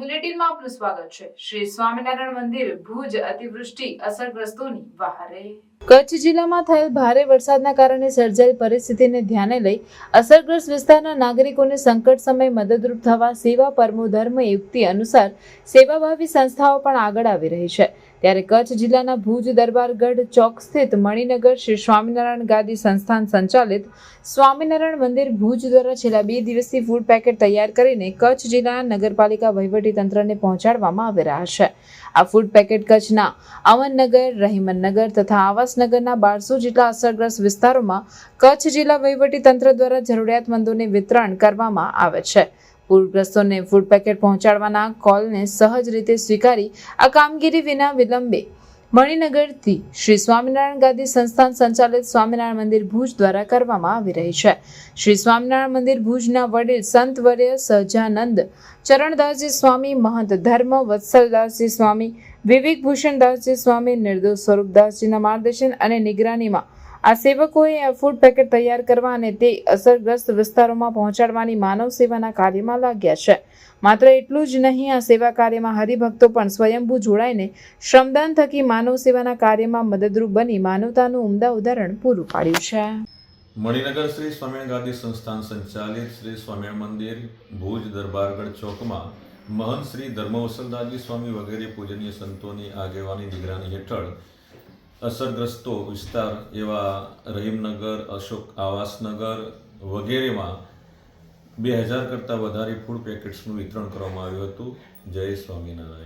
બુલેટિનમાં આપનું સ્વાગત છે. શ્રી સ્વામિનારાયણ મંદિર, ભુજ અતિવૃષ્ટિ અસરગ્રસ્તોની વહારે. કચ્છ જિલ્લામાં થયેલ ભારે વરસાદના કારણે સર્જાયેલ પરિસ્થિતિને ધ્યાને લઈ અસરગ્રસ્ત વિસ્તારના નાગરિકોને સંકટ સમયે મદદરૂપ થવા સેવા પરમો ધર્મ યુક્તિ અનુસાર સેવાભાવી સંસ્થાઓ પણ આગળ આવી રહી છે. ત્યારે કચ્છ જિલ્લાના ભુજ દરબારગઢ ચોક સ્થિત મણિનગર શ્રી સ્વામિનારાયણ ગાદી સંસ્થાન સંચાલિત સ્વામિનારાયણ મંદિર ભુજ દ્વારા છેલ્લા બે દિવસથી ફૂડ પેકેટ તૈયાર કરીને કચ્છ જિલ્લાના નગરપાલિકા તંત્રને પહોંચાડવામાં આવી રહ્યા છે. આ ફૂડ પેકેટ કચ્છના અમનનગર, રહીમનનગર તથા આવાસનગરના બારસો જેટલા અસરગ્રસ્ત વિસ્તારોમાં કચ્છ જિલ્લા તંત્ર દ્વારા જરૂરિયાતમંદોને વિતરણ કરવામાં આવે છે. પૂરગ્રસ્તોને ફૂડ પેકેટ પહોંચાડવાના કોલને સહજ રીતે સ્વીકારી આ કામગીરી વિના વિલંબે. મણિનગરથી શ્રી સ્વામિનારાયણ ગાદી સંસ્થાન સંચાલિત સ્વામિનારાયણ મંદિર ભુજ દ્વારા કરવામાં આવી રહી છે. શ્રી સ્વામિનારાયણ મંદિર ભુજના વડીલ સંત વર્ય સહજાનંદ, ચરણદાસજી સ્વામી, મહંત ધર્મ, વત્સલદાસજી સ્વામી વિવેક ભૂષણદાસજી સ્વામી, નિર્દોષ સ્વરૂપદાસજીના માર્ગદર્શન અને નિગરાનીમાં આ સેવકોએ ફૂડ પેકેટ તૈયાર કરવા અને તે અસરગ્રસ્ત વિસ્તારોમાં પહોંચાડવાની માનવ સેવાના કાર્યમાં લાગ્યા છે. માત્ર એટલું જ નહીં, આ સેવા કાર્યમાં હરિભક્તો પણ સ્વયંભૂ જોડાઈને શ્રમદાન થકી માનવ સેવાના કાર્યમાં મદદરૂપ બની માનવતાનું ઉમદા ઉદાહરણ પૂરું પાડ્યું છે. મણિનગર શ્રી સ્વામિનારાયણ ગાદી સંસ્થાન સંચાલિત શ્રી સ્વામિનારાયણ મંદિર, ભુજ દરબારગઢ ચોકમાં મહંત શ્રી ધર્મવસલદાસજી સ્વામી વગેરે પૂજનીય સંતોની આગેવાની નિગરાની હેઠળ અસરગ્રસ્તો વિસ્તાર એવા રહીમનગર, અશોક આવાસનગર વગેરેમાં બે હજાર કરતાં વધારે ફૂડ પેકેટ્સનું વિતરણ કરવામાં આવ્યું હતું. જય સ્વામિનારાયણ.